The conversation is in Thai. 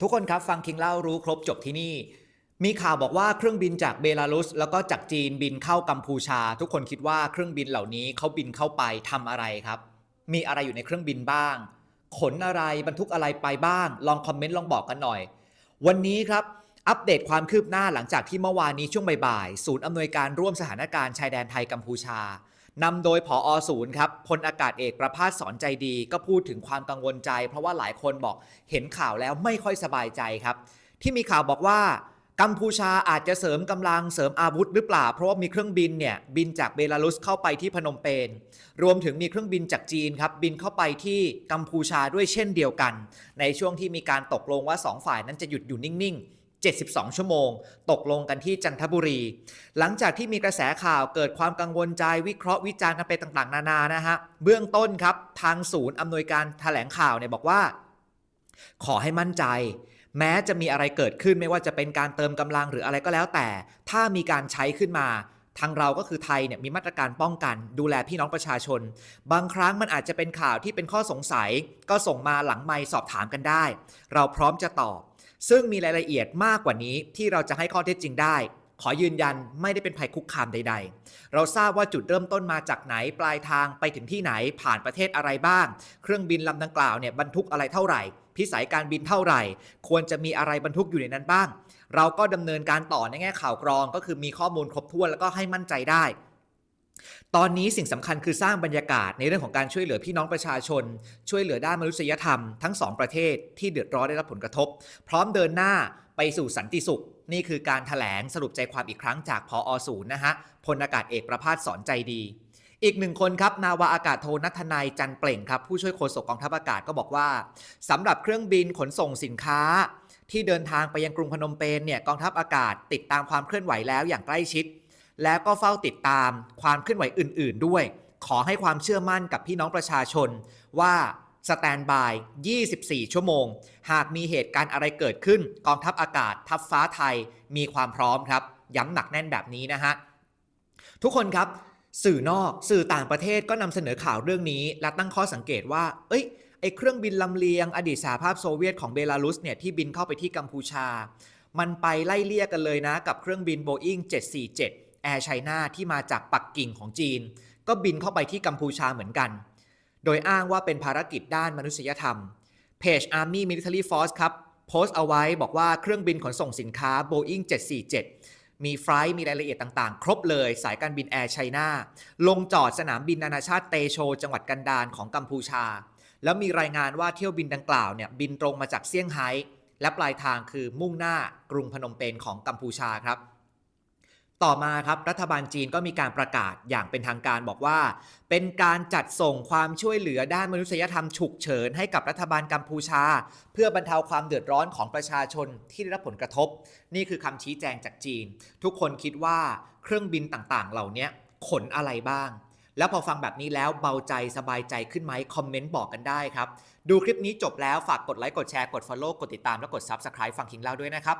ทุกคนครับฟังคิงเล่ารู้ครบจบที่นี่ มีข่าวบอกว่าเครื่องบินจากเบลารุส แล้วก็จากจีนบินเข้ากัมพูชา ทุกคนคิดว่าเครื่องบินเหล่านี้เขาบินเข้าไปทำอะไรครับ มีอะไรอยู่ในเครื่องบินบ้าง ขนอะไรบรรทุกอะไรไปบ้าง ลองคอมเมนต์ลองบอกกันหน่อย วันนี้ครับอัปเดตความคืบหน้าหลังจากที่เมื่อวานนี้ช่วงบ่ายๆศูนย์อำนวยการร่วมสถานการณ์ชายแดนไทยกัมพูชา นำโดยผออศูนย์ครับพลอากาศเอกประภาสสอนใจดี ก็พูดถึงความกังวลใจ เพราะว่าหลายคนบอกเห็นข่าวแล้วไม่ค่อยสบายใจครับ ที่มีข่าวบอกว่ากัมพูชาอาจจะเสริมกำลังเสริมอาวุธหรือเปล่า เพราะว่ามีเครื่องบินเนี่ยบินจากเบลารุสเข้าไปที่พนมเปญรวมถึงมีเครื่องบินจากจีนครับบินเข้าไปที่กัมพูชาด้วยเช่นเดียวกัน ในช่วงที่มีการตกลงว่า 2 ฝ่ายนั้นจะหยุดอยู่นิ่ง 72 ชั่วโมง ตกลงกันที่จันทบุรี หลังจากที่มีกระแสข่าวเกิดความกังวลใจวิเคราะห์วิจารณ์กันไปต่างๆ นานานะฮะเบื้องต้นครับ ทางศูนย์อำนวยการแถลงข่าวเนี่ยบอกว่า ขอให้มั่นใจ แม้จะมีอะไรเกิดขึ้นไม่ว่าจะเป็นการเติมกำลังหรืออะไรก็แล้วแต่ ถ้ามีการใช้ขึ้นมาทางเราก็คือไทยเนี่ยมีมาตรการป้องกัน ดูแลพี่น้องประชาชน บางครั้งมันอาจจะเป็นข่าวที่เป็นข้อสงสัย ก็ส่งมาหลังไมค์สอบถามกันได้ เราพร้อมจะตอบ ซึ่งมีรายละเอียดมากกว่านี้ที่เราจะให้ข้อเท็จจริงได้ ขอยืนยันไม่ได้เป็นภัยคุกคามใด ๆ เราทราบว่าจุดเริ่มต้นมาจากไหนปลายทางไปถึงที่ไหนผ่านประเทศอะไรบ้าง เครื่องบินลำดังกล่าวเนี่ยบรรทุกอะไรเท่าไหร่ พิสัยการบินเท่าไหร่ ควรจะมีอะไรบรรทุกอยู่ในนั้นบ้าง เราก็ดำเนินการต่อในแง่ข่าวกรอง ก็คือมีข้อมูลครบถ้วนแล้วก็ให้มั่นใจได้ ตอนนี้สิ่งสำคัญคือสร้างบรรยากาศในเรื่องของการช่วยเหลือพี่น้องประชาชน ช่วยเหลือด้านมนุษยธรรมทั้งสองประเทศที่เดือดร้อนได้รับผลกระทบ พร้อมเดินหน้าไปสู่สันติสุข นี่คือการถแถลงสรุปใจความอีกครั้งจากพออศูนย์นะฮะพลอากาศเอกประภาสสอนใจดี อีกหนึ่งคนครับ นาวาอากาศโทนัทนายจันเปล่งครับ ผู้ช่วยโฆษกกองทัพอากาศก็บอกว่าสำหรับเครื่องบินขนส่งสินค้า ที่เดินทางไปยังกรุงพนมเปญเนี่ยกองทัพอากาศติดตามความเคลื่อนไหวแล้วอย่างใกล้ชิด แล้วก็เฝ้าติดตามความเคลื่อนไหวอื่น ๆ ด้วย ขอให้ความเชื่อมั่นกับพี่น้องประชาชนว่าสแตนบาย 24 ชั่วโมง หากมีเหตุการณ์อะไรเกิดขึ้น กองทัพอากาศ ทัพฟ้าไทย มีความพร้อมครับ ย้ำหนักแน่นแบบนี้นะฮะ ทุกคนครับ สื่อนอก สื่อต่างประเทศก็นำเสนอข่าวเรื่องนี้ และตั้งข้อสังเกตว่า เอ้ย ไอเครื่องบินลำเลียง อดีตสหภาพโซเวียตของเบลารุสเนี่ยที่บินเข้าไปที่กัมพูชา มันไปไล่เลี่ยกันเลยนะ กับเครื่องบิน Boeing 747 Air China ที่มาจากปักกิ่งของจีน ก็บินเข้าไปที่กัมพูชาเหมือนกัน โดยอ้างว่าเป็นภารกิจด้านมนุษยธรรมเพจ Army Military Force ครับโพสต์เอาไว้บอกว่าเครื่องบินขนส่งสินค้า Boeing 747 มีไฟล์มีรายละเอียดต่างๆ ครบเลยสายการบินแอร์ไชน่าลงจอดสนามบินนานาชาติเตโช จังหวัดกันดารของกัมพูชา แล้วมีรายงานว่าเที่ยวบินดังกล่าวเนี่ยบินตรงมาจากเซี่ยงไฮ้และปลายทางคือมุ่งหน้ากรุงพนมเปญของกัมพูชาครับ ต่อมาครับรัฐบาลจีนก็มีการประกาศอย่างเป็นทางการบอกว่า เป็นการจัดส่งความช่วยเหลือด้านมนุษยธรรมฉุกเฉินให้กับรัฐบาลกัมพูชา เพื่อบรรเทาความเดือดร้อนของประชาชนที่ได้รับผลกระทบ นี่คือคำชี้แจงจากจีน ทุกคนคิดว่าเครื่องบินต่างๆ เหล่านี้ขนอะไรบ้าง แล้วพอฟังแบบนี้แล้วเบาใจสบายใจขึ้นไหมคอมเมนต์บอกกันได้ครับ ดูคลิปนี้จบแล้วฝากกดไลค์กดแชร์กด Follow กดติดตามและกด Subscribe ฟังคิงเล่าด้วยนะครับ